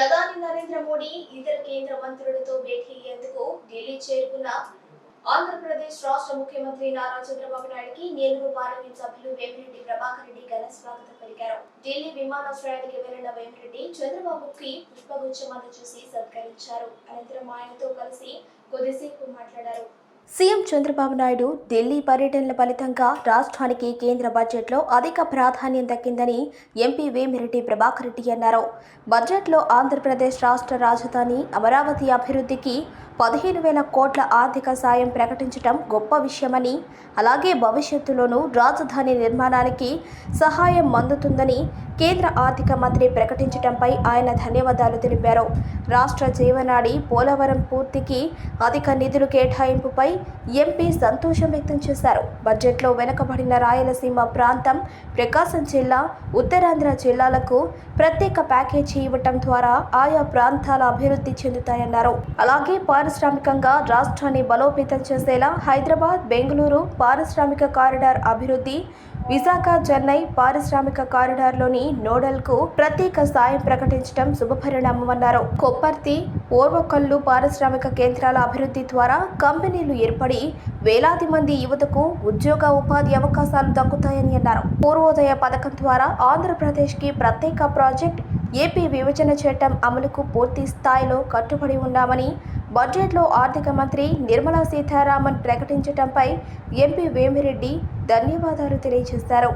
ప్రధాని నరేంద్ర మోడీ ఇతర కేంద్ర మంత్రులతో భేటీ అయ్యేందుకు ఢిల్లీ చేరుకున్న ఆంధ్రప్రదేశ్ రాష్ట్ర ముఖ్యమంత్రి నారా చంద్రబాబు నాయుడుకి నెల్లూరు పార్లమెంట్ సభ్యులు వేమిరెడ్డి ప్రభాకర్ రెడ్డి ఘన స్వాగతం పలికారు. ఢిల్లీ విమానాశ్రయానికి వెళ్ళిన వేమిరెడ్డి చంద్రబాబుకి పుష్పగుచ్చం అందజేసి సత్కరించారు. అనంతరం ఆయనతో కలిసి కొద్దిసేపు మాట్లాడారు. సీఎం చంద్రబాబు నాయుడు ఢిల్లీ పర్యటనల ఫలితంగా రాష్ట్రానికి కేంద్ర బడ్జెట్లో అధిక ప్రాధాన్యం దక్కిందని ఎంపీ వేమిరెడ్డి ప్రభాకర్ రెడ్డి అన్నారు. బడ్జెట్లో ఆంధ్రప్రదేశ్ రాష్ట్ర రాజధాని అమరావతి అభివృద్ధికి పదిహేను వేల కోట్ల ఆర్థిక సాయం ప్రకటించడం గొప్ప విషయమని అలాగే భవిష్యత్తులోనూ రాజధాని నిర్మాణానికి సహాయం అందుతుందని కేంద్ర ఆర్థిక మంత్రి ప్రకటించడంపై ఆయన ధన్యవాదాలు తెలిపారు. రాష్ట్ర జీవనాడి పోలవరం పూర్తికి అధిక నిధులు కేటాయింపుపై ఎంపీ సంతోషం వ్యక్తం చేశారు. బడ్జెట్లో వెనుకబడిన రాయలసీమ ప్రాంతం ప్రకాశం జిల్లా ఉత్తరాంధ్ర జిల్లాలకు ప్రత్యేక ప్యాకేజీ ఇవ్వటం ద్వారా ఆయా ప్రాంతాల అభివృద్ధి చెందుతాయన్నారు. అలాగే పారిశ్రామికంగా రాష్ట్రాన్ని బలోపేతం చేసేలా హైదరాబాద్ బెంగళూరు పారిశ్రామిక కారిడార్ అభివృద్ధి విశాఖ చెన్నై పారిశ్రామిక కారిడార్లోని నోడల్కు ప్రత్యేక సాయం ప్రకటించడం శుభపరిణామమన్నారు. కొప్పర్తి ఓర్వకల్లు పారిశ్రామిక కేంద్రాల అభివృద్ధి ద్వారా కంపెనీలు ఏర్పడి వేలాది మంది యువతకు ఉద్యోగ ఉపాధి అవకాశాలు దక్కుతాయని అన్నారు. పూర్వోదయ పథకం ద్వారా ఆంధ్రప్రదేశ్కి ప్రత్యేక ప్రాజెక్ట్ ఏపీ విభజన చట్టం అమలుకు పూర్తి స్థాయిలో కట్టుబడి ఉన్నామని బడ్జెట్లో ఆర్థిక మంత్రి నిర్మలా సీతారామన్ ప్రకటించడంపై ఎంపీ వేమిరెడ్డి ధన్యవాదాలు తెలియజేశారు.